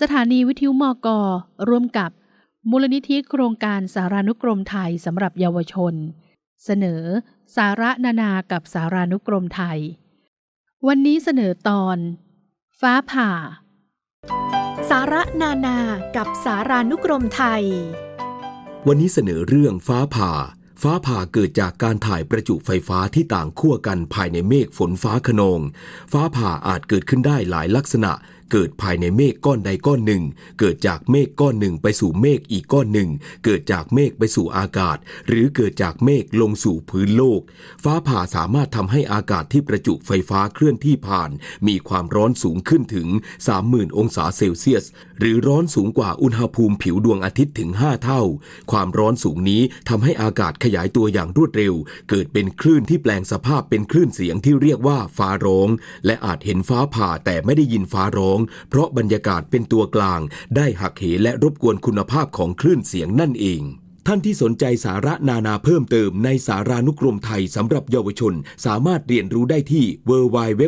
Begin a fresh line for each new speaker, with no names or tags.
สถานีวิทยุมอกร่วมกับมูลนิธิโครงการสารานุกรมไทยสำหรับเยาวชน เสนอ สาระนานากับสารานุกรมไทย วันนี้เสนอตอน ฟ้าผ่า
สาระนานากับสารานุกรมไทย
วันนี้เสนอเรื่องฟ้าผ่า ฟ้าผ่าเกิดจากการถ่ายประจุไฟฟ้าที่ต่างขั้วกันภายในเมฆฝนฟ้าขนอง ฟ้าผ่าอาจเกิดขึ้นได้หลายลักษณะ เกิดภายในเมฆก้อนใดก้อนหนึ่ง เกิดจากเมฆก้อนหนึ่งไปสู่เมฆอีกก้อนหนึ่ง เกิดจากเมฆไปสู่อากาศ หรือเกิดจากเมฆลงสู่พื้นโลก ฟ้าผ่าสามารถทำให้อากาศที่ประจุไฟฟ้าเคลื่อนที่ผ่าน มีความร้อนสูงขึ้นถึง 30,000 องศาเซลเซียส หรือร้อนสูงกว่าอุณหภูมิผิวดวงอาทิตย์ถึง 5 เท่า ความร้อนสูงนี้ทำให้อากาศขยายตัวอย่างรวดเร็ว เกิดเป็นคลื่นที่แปลงสภาพเป็นคลื่นเสียงที่เรียกว่าฟ้าร้อง และอาจเห็นฟ้าผ่าแต่ไม่ได้ยินฟ้าร้องเพราะบรรยากาศเป็นตัวกลาง ได้หักเหและรบกวนคุณภาพของคลื่นเสียงนั่นเอง ท่านที่สนใจสาระนานาเพิ่มเติมในสารานุกรมไทยสำหรับเยาวชน สามารถเรียนรู้ได้ที่ www.